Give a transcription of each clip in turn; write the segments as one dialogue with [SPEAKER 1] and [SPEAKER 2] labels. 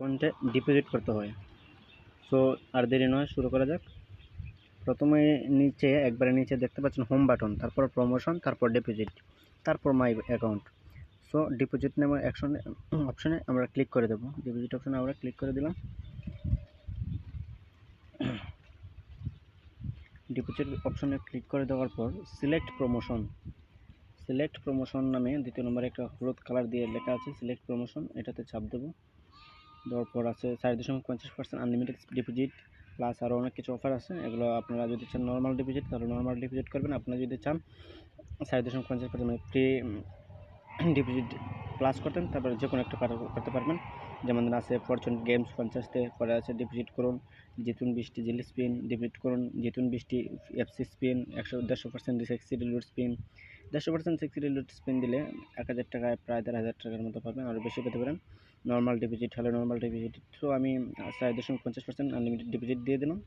[SPEAKER 1] অ্যাকাউন্টে ডিপোজিট করতে হয়। সো আর দেরি নয়, শুরু করা যাক। প্রথমে নিচে, একবারে নিচে দেখতে পাচ্ছেন হোম বাটন তারপর প্রমোশন তারপর ডিপোজিট তারপর মাই অ্যাকাউন্ট সো ডিপোজিট নামের অ্যাকশনে অপশনে আমরা ক্লিক করে দেবো। ডিপোজিট অপশনে আমরা ক্লিক করে দিলাম। ডিপোজিট অপশনে ক্লিক করে দেওয়ার পর সিলেক্ট প্রমোশন সিলেক্ট প্রমোশন নামে দ্বিতীয় নম্বরে একটা হলুদ কালার দিয়ে লেখা আছে সিলেক্ট প্রমোশন এটাতে চাপ দেবো। দেওয়ার পর আছে চার দশমিক পঞ্চাশ পার্সেন্ট আনলিমিটেড ডিপোজিট প্লাস আরও অনেক কিছু অফার আছে। এগুলো আপনারা যদি চান নর্মাল ডিপোজিট তাহলে নর্মাল ডিপোজিট করবেন। আপনারা যদি চান চার দশমিক পঞ্চাশ পার্সেন্ট মানে ফ্রি ডিপোজিট প্লাস করতেন, তারপরে যে কোনো একটা করতে পারবেন। যেমন আছে ফরচুন গেমস পঞ্চাশতে, পরে আছে ডিপোজিট করুন, জিতুন বৃষ্টি জিলি স্পিন ডিপোজিট করুন, জিতুন বৃষ্টি এফসি স্পিন একশো দেড়শো পার্সেন্ট সেক্সি লুট স্পিন দেড়শো পার্সেন্ট সেক্সি লুট স্পিন দিলে এক হাজার টাকায় প্রায় দেড় হাজার টাকার মতো পাবেন, আরও বেশি পেতে পারেন। নর্মাল ডিপোজিট হলে নর্মাল ডিপোজিট তো আমি চার দশমিক পঞ্চাশ পার্সেন্ট আনলিমিটেড ডিপোজিট দিয়ে দিলাম।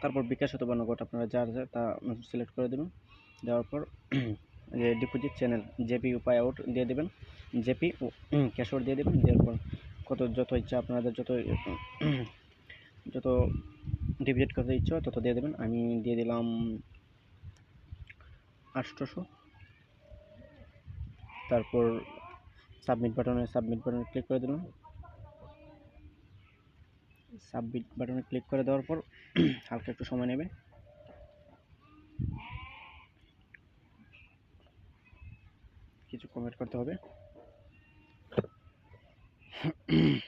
[SPEAKER 1] তারপর বিকাশ অথবা নগদ আপনারা যা যা তা সিলেক্ট করে দেবেন। দেওয়ার পর যে ডিপোজিট চ্যানেল জেপি উপায় আউট দিয়ে দেবেন। জেপি ক্যাশ আউট দিয়ে দেবেন। দেওয়ার পর কত যত ইচ্ছা আপনাদের যত যত ডিপোজিট করতে ইচ্ছা তত দিয়ে দেবেন। আমি দিয়ে দিলাম আটশোশো। তারপর সাবমিট বাটনে সাবমিট বাটনে ক্লিক করে দিলাম। সাবমিট বাটনে ক্লিক করে দেওয়ার পর হালকা একটু সময় নেবে। কিছু কমেন্ট করতে হবে।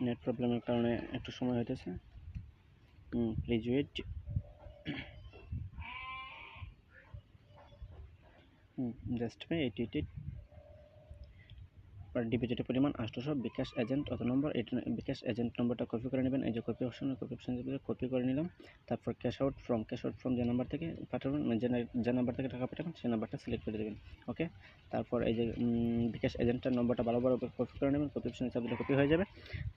[SPEAKER 1] নেট প্রবলেমের কারণে একটু সময় হইতেছে। Please wait just eight eight eight আর ডিপোজিটের পরিমাণ আটশোশো, বিকাশ এজেন্ট অত নম্বর? এইট বিকাশ এজেন্ট নম্বরটা কপি করে নেবেন। এই যে copy option copy option copy করে নিলাম। তারপর cash out from cash out from যে নাম্বার থেকে পাঠাবেন মানে যে নাম্বার থেকে টাকা পাঠাবেন, সেই নাম্বারটা সিলেক্ট করে দেবেন। ওকে তারপর এই যে বিকাশ এজেন্টটার নম্বরটা ভালো ভালো কপি করে নেবেন। কপি অপশনে চাপ কপি হয়ে যাবে।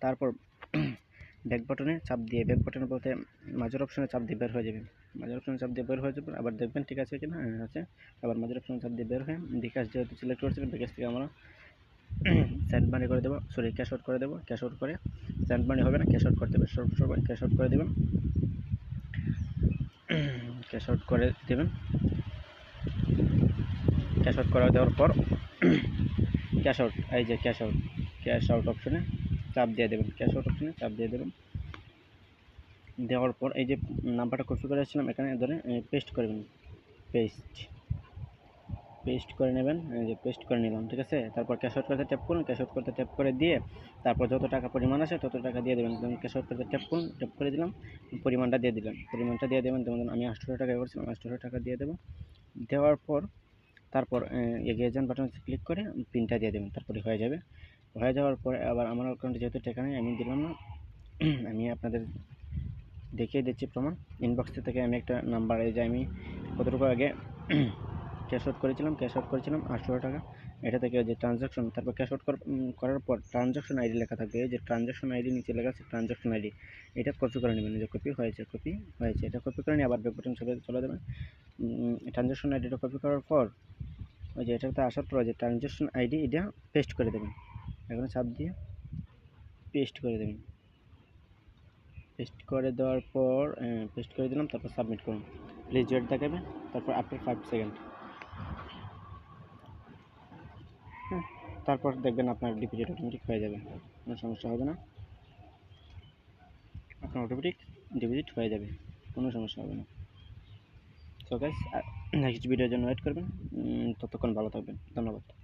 [SPEAKER 1] তারপর ব্যাক বাটনে চাপ দিয়ে ব্যাক বাটনে বলতে মাঝের অপশনে চাপ দিয়ে বের হয়ে যাবে মাঝের অপশনে চাপ দিয়ে বের হয়ে যাবে আবার দেখবেন ঠিক আছে কিনা? হ্যাঁ আছে। আবার মাঝের অপশনে চাপ দিয়ে বের হয়ে বিকাশ যেহেতু সিলেক্ট করেছিলেন, বিকাশ থেকে আমরা সেন্ড মানি করে দেবো। সরি ক্যাশ আউট করে দেবো। ক্যাশ আউট করে সেন্ড মানি হবে না। ক্যাশ আউট করতে হবে। সব সবাই ক্যাশ আউট করে দেবেন। ক্যাশ আউট করে দেবেন। ক্যাশ আউট করে দেওয়ার পর ক্যাশ আউট এই যে ক্যাশ আউট ক্যাশ আউট অপশনে চাপ দিয়ে দেবেন। ক্যাশ আউট অপশনে চাপ দিয়ে দেবেন। দেওয়ার পর এই যে নাম্বারটা কপি করে আসছিলাম এখানে ধরে পেস্ট করবেন পেস্ট পেস্ট করে নেবেন যে পেস্ট করে নিলাম, ঠিক আছে? তারপর ক্যাশ আউট করতে ট্যাপ করুন ক্যাশ আউট করতে ট্যাপ করে দিয়ে তারপর যত টাকা পরিমাণ আছে তত টাকা দিয়ে দেবেন। ক্যাশ আউট করতে ট্যাপ করুন ট্যাপ করে দিলাম, পরিমাণটা দিয়ে দিলাম পরিমাণটা দিয়ে দেবেন, যেমন আমি আটশোশো টাকা করছিলাম আটশোশো টাকা দিয়ে দেবো। দেওয়ার পর, তারপর এগিয়ে যান বাটন ক্লিক করে পিনটা দিয়ে দেবেন, তারপরে হয়ে যাবে। হয়ে যাওয়ার পরে আবার আমার অ্যাকাউন্টে যেহেতু টাকা নেই, আমি দিলাম না। আমি আপনাদের দেখিয়ে দিচ্ছি প্রমাণ। ইনবক্স থেকে আমি একটা নাম্বার এই যে আমি কতটুকু আগে ক্যাশ আউট করেছিলাম ক্যাশ আউট করেছিলাম আটশো টাকা। এটা থেকে যে ট্রানজাকশন তারপর ক্যাশ আউট করার পর ট্রানজাকশন আইডি লেখা থাকবে। যে ট্রানজাকশন আইডি নিচে লেখা আছে ট্রানজাকশন আইডি এটা কপি করে নেবেন যে কপি হয়েছে কপি হয়েছে। এটা কপি করে নিয়ে আবার ব্যাক বাটন চলে চলে দেবেন ট্রানজাকশন আইডিটা কপি করার পর ওই যে এটাতে আসার পর যে ট্রানজাকশন আইডি এটা পেস্ট করে দেবেন। এখানে চাপ দিয়ে পেস্ট করে দেবেন। পেস্ট করে দেওয়ার পর পেস্ট করে দিলাম, তারপর সাবমিট করুন। প্লিজ ওয়েট দেখাবে তারপর আফটার ফাইভ সেকেন্ড হ্যাঁ তারপর দেখবেন আপনার ডিপোজিট অটোমেটিক হয়ে যাবে। কোনো সমস্যা হবে না। আপনার অটোমেটিক ডিপোজিট হয়ে যাবে। কোনো সমস্যা হবে না। সো গাইস নেক্সট ভিডিওর জন্য ওয়েট করবেন। ততক্ষণ ভালো থাকবেন। ধন্যবাদ।